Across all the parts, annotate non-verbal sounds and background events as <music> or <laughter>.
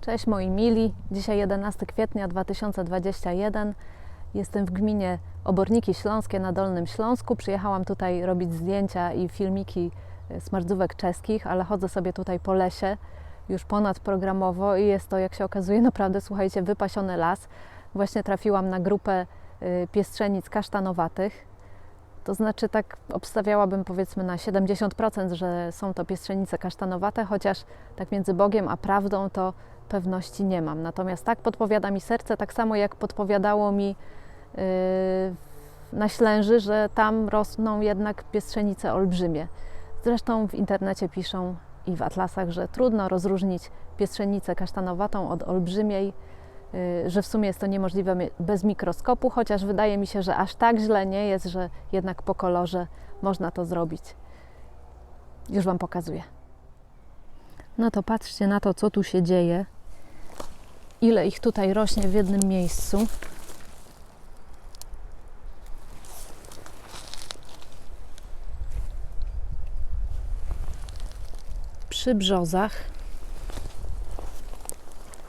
Cześć moi mili. Dzisiaj 11 kwietnia 2021. Jestem w gminie Oborniki Śląskie na Dolnym Śląsku. Przyjechałam tutaj robić zdjęcia i filmiki e, smardzówek czeskich, ale chodzę sobie tutaj po lesie już ponadprogramowo i jest to, jak się okazuje, <laughs> naprawdę, słuchajcie, wypasiony las. Właśnie trafiłam na grupę e, piestrzenic kasztanowatych. To znaczy, tak obstawiałabym powiedzmy na 70%, że są to piestrzenice kasztanowate, chociaż tak między Bogiem a prawdą to pewności nie mam. Natomiast tak podpowiada mi serce, tak samo jak podpowiadało mi yy, na Ślęży, że tam rosną jednak piestrzenice olbrzymie. Zresztą w internecie piszą i w atlasach, że trudno rozróżnić piestrzenicę kasztanowatą od olbrzymiej, yy, że w sumie jest to niemożliwe bez mikroskopu, chociaż wydaje mi się, że aż tak źle nie jest, że jednak po kolorze można to zrobić. Już Wam pokazuję. No to patrzcie na to, co tu się dzieje. Ile ich tutaj rośnie w jednym miejscu. Przy brzozach.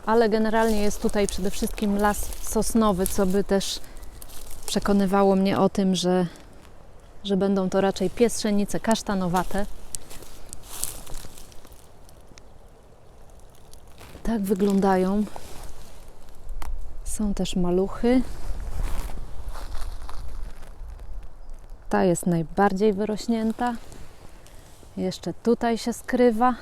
Ale generalnie jest tutaj przede wszystkim las sosnowy, co by też przekonywało mnie o tym, że, że będą to raczej piestrzenice kasztanowate. Tak wyglądają. Są też maluchy. Ta jest najbardziej wyrośnięta. Jeszcze tutaj się skrywa.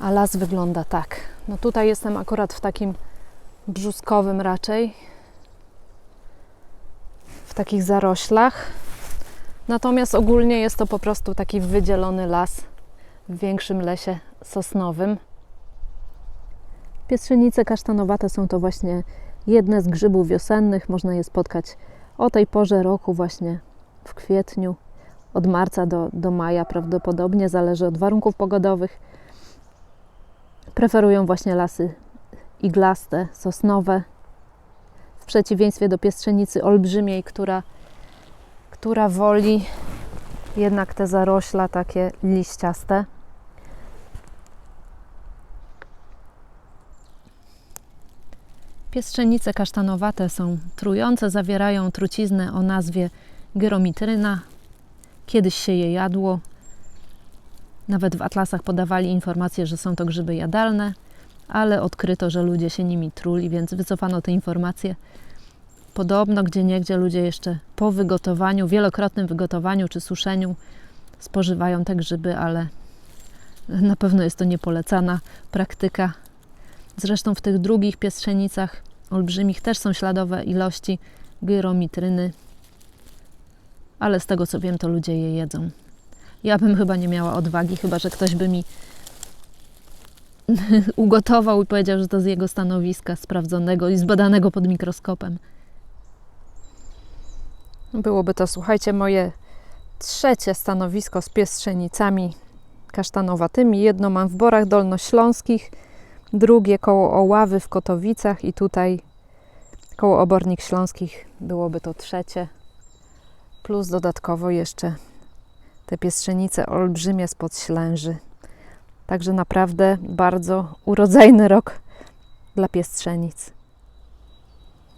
A las wygląda tak. No tutaj jestem akurat w takim brzuskowym raczej. W takich zaroślach. Natomiast ogólnie jest to po prostu taki wydzielony las w większym lesie sosnowym. Piestrzenice kasztanowate są to właśnie jedne z grzybów wiosennych. Można je spotkać o tej porze roku, właśnie w kwietniu, od marca do, do maja prawdopodobnie, zależy od warunków pogodowych. Preferują właśnie lasy iglaste, sosnowe, w przeciwieństwie do piestrzenicy olbrzymiej, która, która woli jednak te zarośla takie liściaste. Piestrzenice kasztanowate są trujące, zawierają truciznę o nazwie gyromitryna. Kiedyś się je jadło. Nawet w atlasach podawali informację, że są to grzyby jadalne, ale odkryto, że ludzie się nimi truli, więc wycofano te informacje. Podobno gdzie niegdzie ludzie jeszcze po wygotowaniu, wielokrotnym wygotowaniu czy suszeniu spożywają te grzyby, ale na pewno jest to niepolecana praktyka. Zresztą w tych drugich piestrzenicach olbrzymich też są śladowe ilości gyromitryny, ale z tego co wiem, to ludzie je jedzą. Ja bym chyba nie miała odwagi, chyba że ktoś by mi <laughs> ugotował i powiedział, że to z jego stanowiska sprawdzonego i zbadanego pod mikroskopem. Byłoby to, słuchajcie, moje trzecie stanowisko z piestrzenicami kasztanowatymi. Jedno mam w Borach Dolnośląskich, drugie koło Oławy w Kotowicach i tutaj koło Obornik Śląskich byłoby to trzecie. Plus dodatkowo jeszcze te piestrzenice olbrzymie spod Ślęży. Także naprawdę bardzo urodzajny rok dla piestrzenic.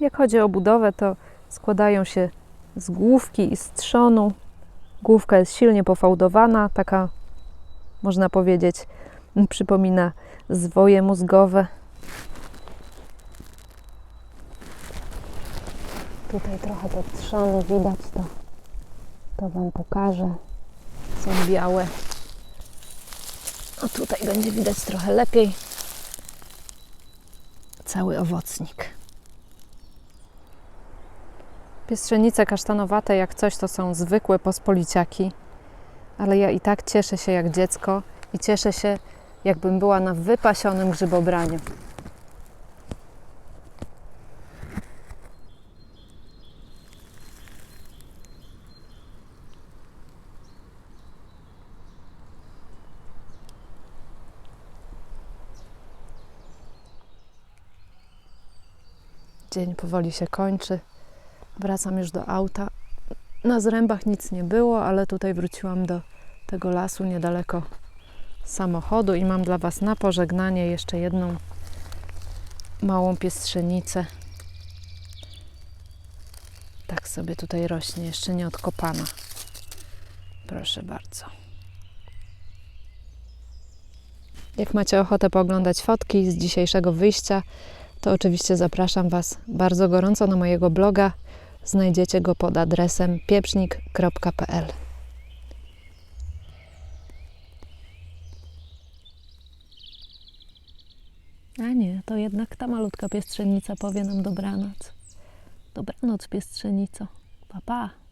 Jak chodzi o budowę, to składają się z główki i z trzonu. Główka jest silnie pofałdowana, taka można powiedzieć, przypomina zwoje mózgowe. Tutaj trochę te trzony widać, to, to Wam pokażę. Są białe. O tutaj będzie widać trochę lepiej. Cały owocnik. Piestrzenice kasztanowate, jak coś, to są zwykłe pospoliciaki, ale ja i tak cieszę się jak dziecko i cieszę się, jakbym była na wypasionym grzybobraniu. Dzień powoli się kończy. Wracam już do auta. Na zrębach nic nie było, ale tutaj wróciłam do tego lasu niedaleko samochodu i mam dla Was na pożegnanie jeszcze jedną małą piestrzenicę. Tak sobie tutaj rośnie, jeszcze nie odkopana. Proszę bardzo. Jak macie ochotę pooglądać fotki z dzisiejszego wyjścia, to oczywiście zapraszam Was bardzo gorąco na mojego bloga. Znajdziecie go pod adresem pieprznik.pl. A nie, to jednak ta malutka piestrzenica powie nam dobranoc. Dobranoc, piestrzenico. Pa, pa.